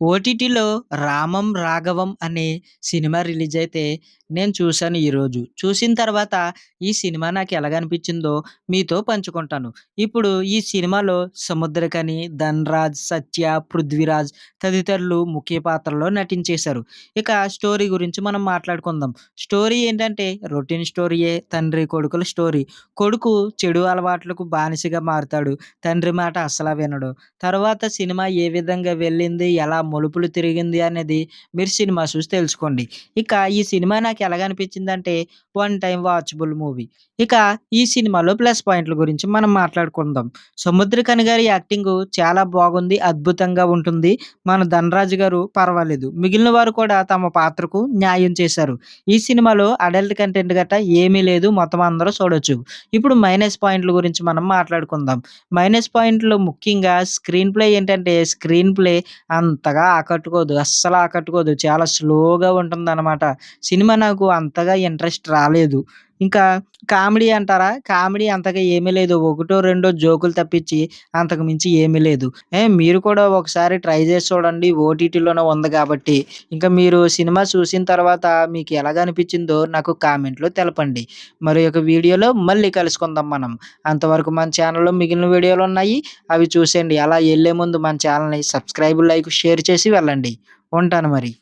ఓటీటీలో 'రామం రాఘవం' అనే cinema release అయితే నేను చూశాను ఈరోజు. చూసిన తర్వాత ఈ సినిమా నాకు ఎలాగనిపించిందో మీతో పంచుకుంటాను. ఇప్పుడు ఈ సినిమాలో సముద్రకని ధన్‌రాజ్, సత్య, పృథ్వీరాజ్ తదితరులు ముఖ్య పాత్రలో నటించేశారు. ఇక స్టోరీ గురించి మనం మాట్లాడుకుందాం. స్టోరీ ఏంటంటే రొటీన్ స్టోరీయే. తండ్రి కొడుకుల స్టోరీ. కొడుకు చెడు అలవాట్లకు బానిసగా మారుతాడు. తండ్రి మాట అసలు వినడు. తర్వాత సినిమా ఏ విధంగా వెళ్ళింది, ఎలా మలుపులు తిరిగింది అనేది మీరు సినిమా చూసి తెలుసుకోండి. ఇక ఈ సినిమా నాకు ఎలాగనిపించిందంటే వన్ టైం వాచబుల్ మూవీ. ఇక ఈ సినిమాలో ప్లస్ పాయింట్ల గురించి మనం మాట్లాడుకుందాం. సముద్రఖని గారి యాక్టింగ్ చాలా బాగుంది. అద్భుతంగా ఉంటుంది. మన ధనరాజు గారు పర్వాలేదు. మిగిలిన వారు కూడా తమ పాత్రకు న్యాయం చేశారు. ఈ సినిమాలో అడల్ట్ కంటెంట్ గట్ట ఏమీ లేదు. మొత్తం అందరూ చూడొచ్చు. ఇప్పుడు మైనస్ పాయింట్ల గురించి మనం మాట్లాడుకుందాం. మైనస్ పాయింట్లు ముఖ్యంగా స్క్రీన్ ప్లే ఏంటంటే స్క్రీన్ ప్లే అంతగా ఆకట్టుకోదు. అస్సలు ఆకట్టుకోదు. చాలా స్లోగా ఉంటుందనమాట. సినిమా నాకు అంతగా ఇంట్రెస్ట్ రాలేదు. ఇంకా కామెడీ అంటారా? కామెడీ అంతగా ఏమీ లేదు. ఒకటో రెండో జోకులు తప్పించి అంతకు మించి ఏమీ లేదు. ఏ మీరు కూడా ఒకసారి ట్రై చేసి చూడండి. ఓటీటీలోనే ఉంది కాబట్టి. ఇంకా మీరు సినిమా చూసిన తర్వాత మీకు ఎలాగనిపించిందో నాకు కామెంట్‌లో తెలపండి. మరి ఒక వీడియోలో మళ్ళీ కలుసుకుందాం మనం. అంతవరకు మన ఛానల్‌లో మిగిలిన వీడియోలు ఉన్నాయి అవి చూసేయండి. అలా వెళ్ళే ముందు మన ఛానల్‌ని సబ్స్క్రైబ్, లైక్, షేర్ చేసి వెళ్ళండి. ఉంటాను మరి.